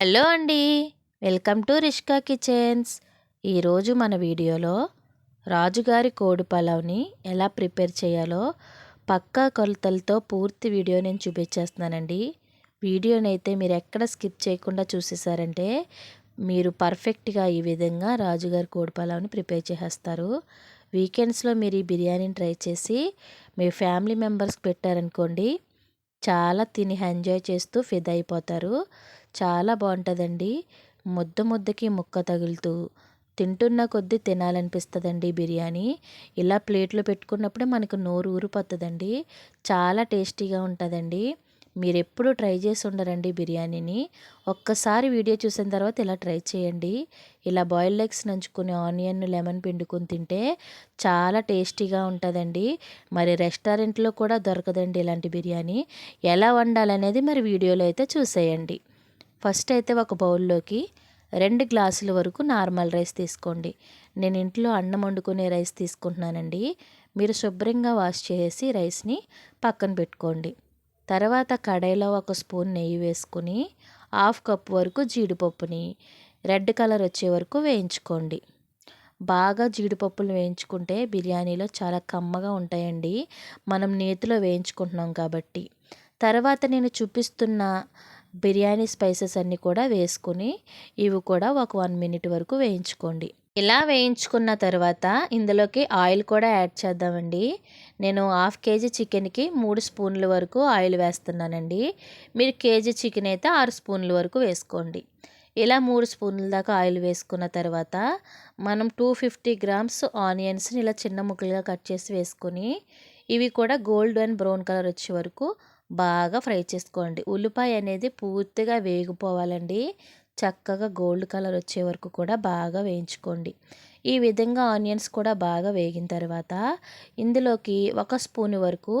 Hello అండి. Welcome to Rishka kitchens. ఈరోజు మన వీడియోలో రాజుగారి కోడి పలావ్ని ఎలా ప్రిపేర్ చేయాలో పక్కా కొలతలతో పూర్తి వీడియో నేను చూపించేస్తున్నానండి. వీడియోని అయితే మీరు ఎక్కడ స్కిప్ చేయకుండా చూసేసారంటే మీరు పర్ఫెక్ట్గా ఈ విధంగా రాజుగారి కోడి పలావ్ని ప్రిపేర్ చేసేస్తారు. వీకెండ్స్లో మీరు ఈ బిర్యానీని ట్రై చేసి మీ ఫ్యామిలీ మెంబర్స్కి పెట్టారనుకోండి చాలా తిని ఎంజాయ్ చేస్తూ ఫిదా అయిపోతారు. చాలా బాగుంటుందండి. ముద్ద ముద్దకి ముక్క తగులుతూ తింటున్న కొద్దీ తినాలనిపిస్తుందండి బిర్యానీ. ఇలా ప్లేట్లో పెట్టుకున్నప్పుడే మనకు నోరు ఊరిపోతుందండి. చాలా టేస్టీగా ఉంటుందండి. మీరు ఎప్పుడు ట్రై చేసి ఉండరండి బిర్యానీని. ఒక్కసారి వీడియో చూసిన తర్వాత ఇలా ట్రై చేయండి. ఇలా బాయిల్డ్ ఎగ్స్ నంచుకుని ఆనియన్ లెమన్ పిండుకొని తింటే చాలా టేస్టీగా ఉంటుందండి. మరి రెస్టారెంట్లో కూడా దొరకదండి ఇలాంటి బిర్యానీ. ఎలా వండాలనేది మరి వీడియోలో అయితే చూసేయండి. ఫస్ట్ అయితే ఒక బౌల్లోకి రెండు గ్లాసుల వరకు నార్మల్ రైస్ తీసుకోండి. నేను ఇంట్లో అన్నం వండుకునే రైస్ తీసుకుంటున్నానండి. మీరు శుభ్రంగా వాష్ చేసి రైస్ని పక్కన పెట్టుకోండి. తర్వాత కడాయిలో ఒక స్పూన్ నెయ్యి వేసుకుని హాఫ్ కప్ వరకు జీడిపప్పుని రెడ్ కలర్ వచ్చే వరకు వేయించుకోండి. బాగా జీడిపప్పులు వేయించుకుంటే బిర్యానీలో చాలా కమ్మగా ఉంటాయండి. మనం నేతిలో వేయించుకుంటున్నాం కాబట్టి. తర్వాత నేను చూపిస్తున్న బిర్యానీ స్పైసెస్ అన్నీ కూడా వేసుకుని ఇవి కూడా ఒక వన్ మినిట్ వరకు వేయించుకోండి. ఇలా వేయించుకున్న తర్వాత ఇందులోకి ఆయిల్ కూడా యాడ్ చేద్దామండి. నేను హాఫ్ కేజీ చికెన్కి మూడు స్పూన్ల వరకు ఆయిల్ వేస్తున్నానండి. మీరు కేజీ చికెన్ అయితే ఆరు స్పూన్ల వరకు వేసుకోండి. ఇలా మూడు స్పూన్ల దాకా ఆయిల్ వేసుకున్న తర్వాత మనం టూ ఫిఫ్టీ గ్రామ్స్ ఆనియన్స్ని ఇలా చిన్న ముక్కలుగా కట్ చేసి వేసుకొని ఇవి కూడా గోల్డ్ అండ్ బ్రౌన్ కలర్ వచ్చే వరకు బాగా ఫ్రై చేసుకోండి. ఉల్లిపాయ అనేది పూర్తిగా వేగిపోవాలండి. చక్కగా గోల్డ్ కలర్ వచ్చే వరకు కూడా బాగా వేయించుకోండి. ఈ విధంగా ఆనియన్స్ కూడా బాగా వేగిన తర్వాత ఇందులోకి ఒక స్పూన్ వరకు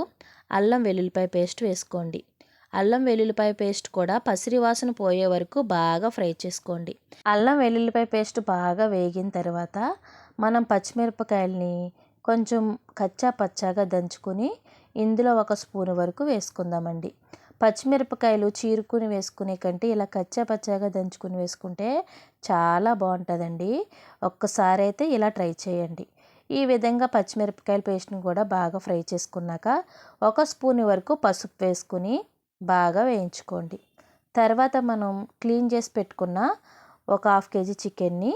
అల్లం వెల్లుల్లిపాయ పేస్ట్ వేసుకోండి. అల్లం వెల్లుల్లిపాయ పేస్ట్ కూడా పసిరి వాసన పోయే వరకు బాగా ఫ్రై చేసుకోండి. అల్లం వెల్లుల్లిపాయ పేస్ట్ బాగా వేగిన తర్వాత మనం పచ్చిమిరపకాయలని కొంచెం కచ్చా పచ్చాగా దంచుకొని ఇందులో ఒక స్పూన్ వరకు వేసుకుందామండి. పచ్చిమిరపకాయలు చీరుకుని వేసుకునే కంటే ఇలా కచ్చా పచ్చాగా దంచుకుని వేసుకుంటే చాలా బాగుంటుందండి. ఒక్కసారి అయితే ఇలా ట్రై చేయండి. ఈ విధంగా పచ్చిమిరపకాయల పేస్ట్ని కూడా బాగా ఫ్రై చేసుకున్నాక ఒక స్పూన్ వరకు పసుపు వేసుకుని బాగా వేయించుకోండి. తర్వాత మనం క్లీన్ చేసి పెట్టుకున్న ఒక హాఫ్ కేజీ చికెన్ని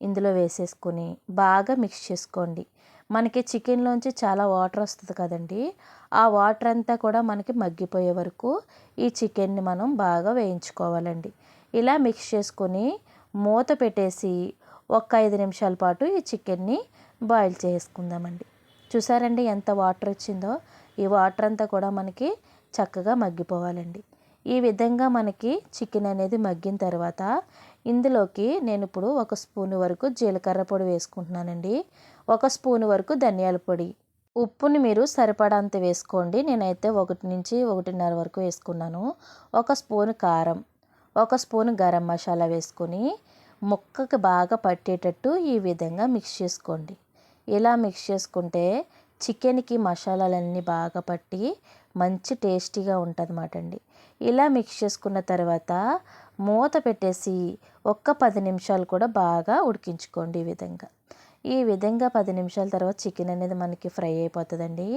ఇందులో వేసేసుకుని బాగా మిక్స్ చేసుకోండి. మనకి చికెన్లోంచి చాలా వాటర్ వస్తుంది కదండి. ఆ వాటర్ అంతా కూడా మనకి మగ్గిపోయే వరకు ఈ చికెన్ని మనం బాగా వేయించుకోవాలండి. ఇలా మిక్స్ చేసుకొని మూత పెట్టేసి ఒక ఐదు నిమిషాల పాటు ఈ చికెన్ని బాయిల్ చేసుకుందామండి. చూసారండి ఎంత వాటర్ వచ్చిందో? ఈ వాటర్ అంతా కూడా మనకి చక్కగా మగ్గిపోవాలండి. ఈ విధంగా మనకి చికెన్ అనేది మగ్గిన తర్వాత ఇందులోకి నేను ఇప్పుడు ఒక స్పూన్ వరకు జీలకర్ర పొడి వేసుకుంటున్నానండి. ఒక స్పూన్ వరకు ధనియాల పొడి. ఉప్పుని మీరు సరిపడంత వేసుకోండి. నేనైతే ఒకటి నుంచి ఒకటిన్నర వరకు వేసుకున్నాను. ఒక స్పూన్ కారం ఒక స్పూన్ గరం మసాలా వేసుకొని ముక్కకి బాగా పట్టేటట్టు ఈ విధంగా మిక్స్ చేసుకోండి. ఇలా మిక్స్ చేసుకుంటే చికెన్కి మసాలాలన్నీ బాగా పట్టి మంచి టేస్టీగా ఉంటుంది అండి. ఇలా మిక్స్ చేసుకున్న తర్వాత మూత పెట్టేసి ఒక్క పది నిమిషాలు కూడా బాగా ఉడికించుకోండి ఈ విధంగా. ఈ విధంగా పది నిమిషాల తర్వాత చికెన్ అనేది మనకి ఫ్రై అయిపోతుందండి.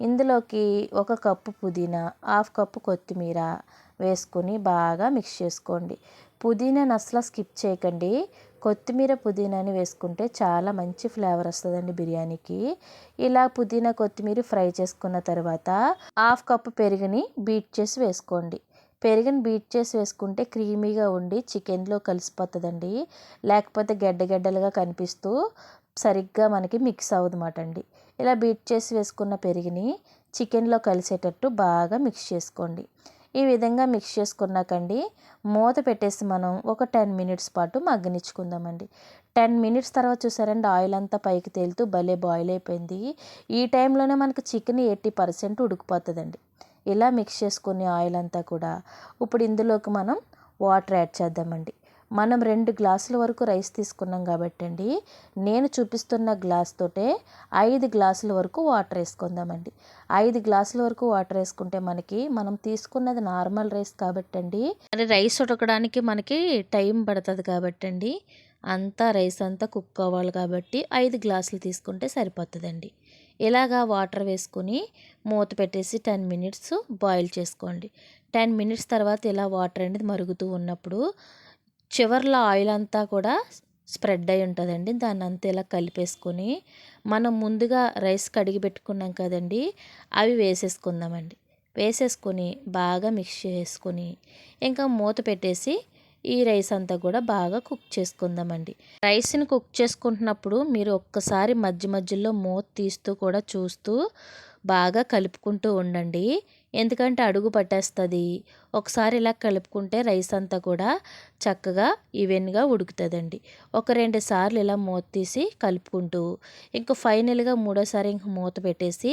ఇందులోకి ఒక కప్పు పుదీనా హాఫ్ కప్పు కొత్తిమీర వేసుకొని బాగా మిక్స్ చేసుకోండి. పుదీనాని అసలు స్కిప్ చేయకండి. కొత్తిమీర పుదీనాని వేసుకుంటే చాలా మంచి ఫ్లేవర్ వస్తుందండి బిర్యానీకి. ఇలా పుదీనా కొత్తిమీర ఫ్రై చేసుకున్న తర్వాత హాఫ్ కప్పు పెరుగుని బీట్ చేసి వేసుకోండి. పెరుగుని బీట్ చేసి వేసుకుంటే క్రీమీగా ఉండి చికెన్లో కలిసిపోతుందండి. లేకపోతే గడ్డ గడ్డలుగా కనిపిస్తూ సరిగ్గా మనకి మిక్స్ అవ్వదన్నమాట అండి. ఇలా బీట్ చేసి వేసుకున్న పెరుగుని చికెన్లో కలిసేటట్టు బాగా మిక్స్ చేసుకోండి. ఈ విధంగా మిక్స్ చేసుకున్నాకండి మూత పెట్టేసి మనం ఒక టెన్ మినిట్స్ పాటు మగ్గనిచ్చుకుందామండి. టెన్ మినిట్స్ తర్వాత చూసారండి ఆయిల్ అంతా పైకి తేలుతూ భలే బాయిల్ అయిపోయింది. ఈ టైంలోనే మనకు చికెన్ ఎయిటీ పర్సెంట్ ఉడికిపోతుందండి. ఇలా మిక్స్ చేసుకునే ఆయిల్ అంతా కూడా ఇప్పుడు ఇందులోకి మనం వాటర్ యాడ్ చేద్దామండి. మనం రెండు గ్లాసుల వరకు రైస్ తీసుకున్నాం కాబట్టి అండి నేను చూపిస్తున్న గ్లాస్ తోటే ఐదు గ్లాసుల వరకు వాటర్ వేసుకుందామండి. ఐదు గ్లాసుల వరకు వాటర్ వేసుకుంటే మనకి మనం తీసుకున్నది నార్మల్ రైస్ కాబట్టి అండి మరి రైస్ ఉడకడానికి మనకి టైం పడుతుంది కాబట్టి అండి అంతా రైస్ అంతా కుక్ అవ్వాలి కాబట్టి ఐదు గ్లాసులు తీసుకుంటే సరిపోతుందండి. ఇలాగా వాటర్ వేసుకొని మూత పెట్టేసి టెన్ మినిట్స్ బాయిల్ చేసుకోండి. టెన్ మినిట్స్ తర్వాత ఇలా వాటర్ అనేది మరుగుతూ ఉన్నప్పుడు చివర్లో ఆయిల్ అంతా కూడా స్ప్రెడ్ అయి ఉంటుందండి. దాన్ని అంతా ఇలా కలిపేసుకొని మనం ముందుగా రైస్ కడిగి పెట్టుకున్నాం కదండి అవి వేసేసుకుందామండి. వేసేసుకొని బాగా మిక్స్ చేసుకొని ఇంకా మూత పెట్టేసి ఈ రైస్ అంతా కూడా బాగా కుక్ చేసుకుందామండి. రైస్ని కుక్ చేసుకుంటున్నప్పుడు మీరు ఒక్కసారి మధ్య మధ్యలో మూత తీస్తూ కూడా చూస్తూ బాగా కలుపుకుంటూ ఉండండి. ఎందుకంటే అడుగు పట్టేస్తుంది. ఒకసారి ఇలా కలుపుకుంటే రైస్ అంతా కూడా చక్కగా ఈవెన్గా ఉడుకుతుందండి. ఒక రెండు సార్లు ఇలా మూత తీసి కలుపుకుంటూ ఇంకా ఫైనల్గా మూడోసారి ఇంక మూత పెట్టేసి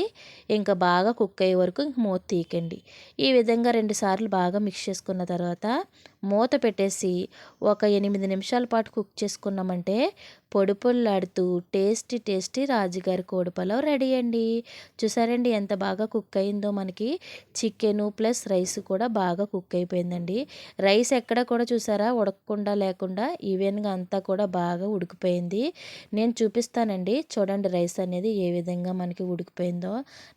ఇంకా బాగా కుక్ అయ్యే వరకు ఇంక మూత తీయకండి. ఈ విధంగా రెండు సార్లు బాగా మిక్స్ చేసుకున్న తర్వాత మూత పెట్టేసి ఒక ఎనిమిది నిమిషాల పాటు కుక్ చేసుకున్నామంటే పొడి పొల్లాడుతూ టేస్టీ టేస్టీ రాజుగారి కోడిపలావ్ రెడీ అండి. చూసారండి ఎంత బాగా కుక్ అయిందో మనకి. చికెను ప్లస్ రైస్ కూడా బాగా కుక్ అయిపోయిందండి. రైస్ ఎక్కడ కూడా చూసారా? ఉడకకుండా లేకుండా ఈవెన్గా అంతా కూడా బాగా ఉడికిపోయింది. నేను చూపిస్తానండి. చూడండి రైస్ అనేది ఏ విధంగా మనకి ఉడికిపోయిందో.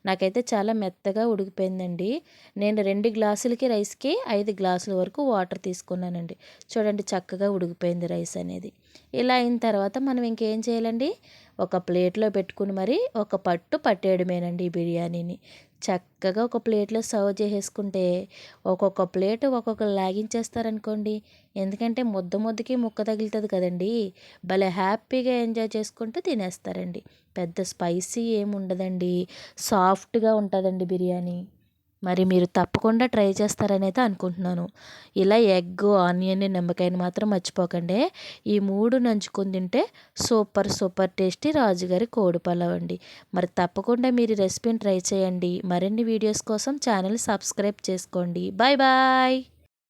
నాకైతే చాలా మెత్తగా ఉడికిపోయిందండి. నేను రెండు గ్లాసులకి రైస్కి ఐదు గ్లాసుల వరకు వాటర్ తీసుకున్నానండి. చూడండి చక్కగా ఉడికిపోయింది రైస్ అనేది. ఇలా అయిన తర్వాత మనం ఇంకేం చేయాలండి? ఒక ప్లేట్లో పెట్టుకుని మరి ఒక పట్టు పట్టేయడమేనండి ఈ బిర్యానీని. చక్కగా ఒక ప్లేట్లో సర్వ్ చేసేసుకుంటే ఒక్కొక్క ప్లేట్ ఒక్కొక్క లాగించేస్తారనుకోండి. ఎందుకంటే ముద్ద ముద్దకి ముక్క తగులుతుంది కదండి. భలే హ్యాపీగా ఎంజాయ్ చేసుకుంటూ తినేస్తారండి. పెద్ద స్పైసీ ఏమి ఉండదండి సాఫ్ట్గా ఉంటుందండి బిర్యానీ. మరి మీరు తప్పకుండా ట్రై చేస్తారనేది అనుకుంటున్నాను. ఇలా ఎగ్ ఆనియన్ నిమ్మకాయని మాత్రం మర్చిపోకండి. ఈ మూడు నంచుకొని తింటే సూపర్ సూపర్ టేస్టీ రాజుగారి కోడి పలావ్ అండి. మరి తప్పకుండా మీరు రెసిపీని ట్రై చేయండి. మరిన్ని వీడియోస్ కోసం ఛానల్ సబ్స్క్రైబ్ చేసుకోండి. Bye bye!